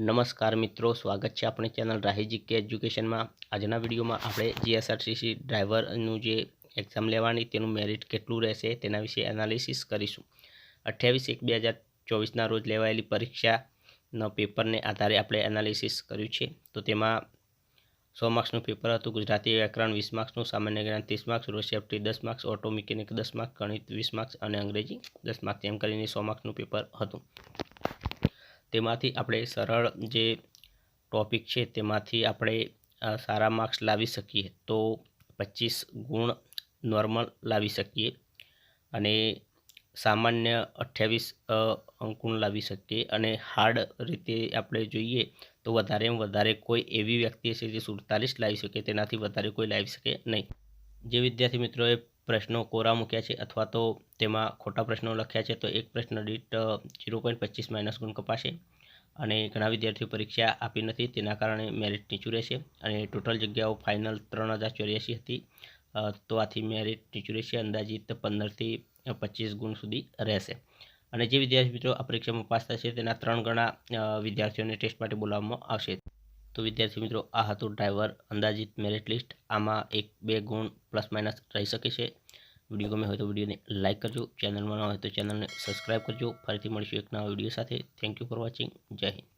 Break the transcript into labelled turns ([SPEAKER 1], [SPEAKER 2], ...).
[SPEAKER 1] નમસ્કાર મિત્રો, સ્વાગત છે આપણી ચેનલ રાહીજી કે એજ્યુકેશનમાં. આજના વિડીયોમાં આપણે જીએસઆરટીસી ડ્રાઈવરનું જે એક્ઝામ લેવાની, તેનું મેરિટ કેટલું રહેશે તેના વિશે એનાલિસિસ કરીશું. અઠ્યાવીસ એક બે હજાર ચોવીસના રોજ લેવાયેલી પરીક્ષાના પેપરને આધારે આપણે એનાલિસિસ કર્યું છે. તો તેમાં સો માર્ક્સનું પેપર હતું, ગુજરાતી વ્યાકરણ વીસ માર્ક્સનું, સામાન્ય જ્ઞાન ત્રીસ માર્ક્સ, રોડ સેફ્ટી દસ માર્ક્સ, ઓટો મિકેનિક દસ માર્ક્સ, ગણિત વીસ માર્ક્સ અને અંગ્રેજી દસ માર્ક્સ, એમ કરીને સો માર્ક્સનું પેપર હતું. તેમાંથી આપણે સરળ જે ટોપિક છે તેમાંથી આપણે સારા માર્ક્સ લાવી શકીએ તો પચીસ ગુણ નોર્મલ લાવી શકીએ અને સામાન્ય અઠ્યાવીસ અંકુણ લાવી શકીએ અને હાર્ડ રીતે આપણે જોઈએ તો વધારેમાં વધારે કોઈ એવી વ્યક્તિ છે જે સુડતાલીસ લાવી શકે, તેનાથી વધારે કોઈ લાવી શકે નહીં. જે વિદ્યાર્થી મિત્રોએ પ્રશ્નો કોરા મૂક્યા છે અથવા તો તેમાં ખોટા પ્રશ્નો લખ્યા છે, તો એક પ્રશ્ન દીઠ ઝીરો પોઈન્ટ પચીસ માઇનસ ગુણ કપાશે અને ઘણા વિદ્યાર્થીઓ પરીક્ષા આપી નથી, તેના કારણે મેરિટ નીચું રહેશે અને ટોટલ જગ્યાઓ ફાઇનલ ત્રણ હજાર ચોર્યાસી હતી તો આથી મેરિટ નીચું રહેશે, અંદાજિત પંદરથી પચીસ ગુણ સુધી રહેશે. અને જે વિદ્યાર્થી મિત્રો આ પરીક્ષામાં પાસ થશે, તેના ત્રણ ગણા વિદ્યાર્થીઓને ટેસ્ટ માટે બોલાવવામાં આવશે. તો વિદ્યાર્થી મિત્રો, આ હતું ડ્રાઈવર અંદાજિત મેરિટ લિસ્ટ આમાં એક, બે ગુણ પ્લસ માઇનસ રહી શકે છે. વીડિયો ગમે હોય તો વિડીયોને લાઇક કરજો. ચેનલમાં ન હોય તો ચેનલને સબસ્ક્રાઈબ કરજો. ફરીથી મળીશું એક નવા વીડિયો સાથે. થેન્ક યુ ફોર વોચિંગ જય હિન્દ.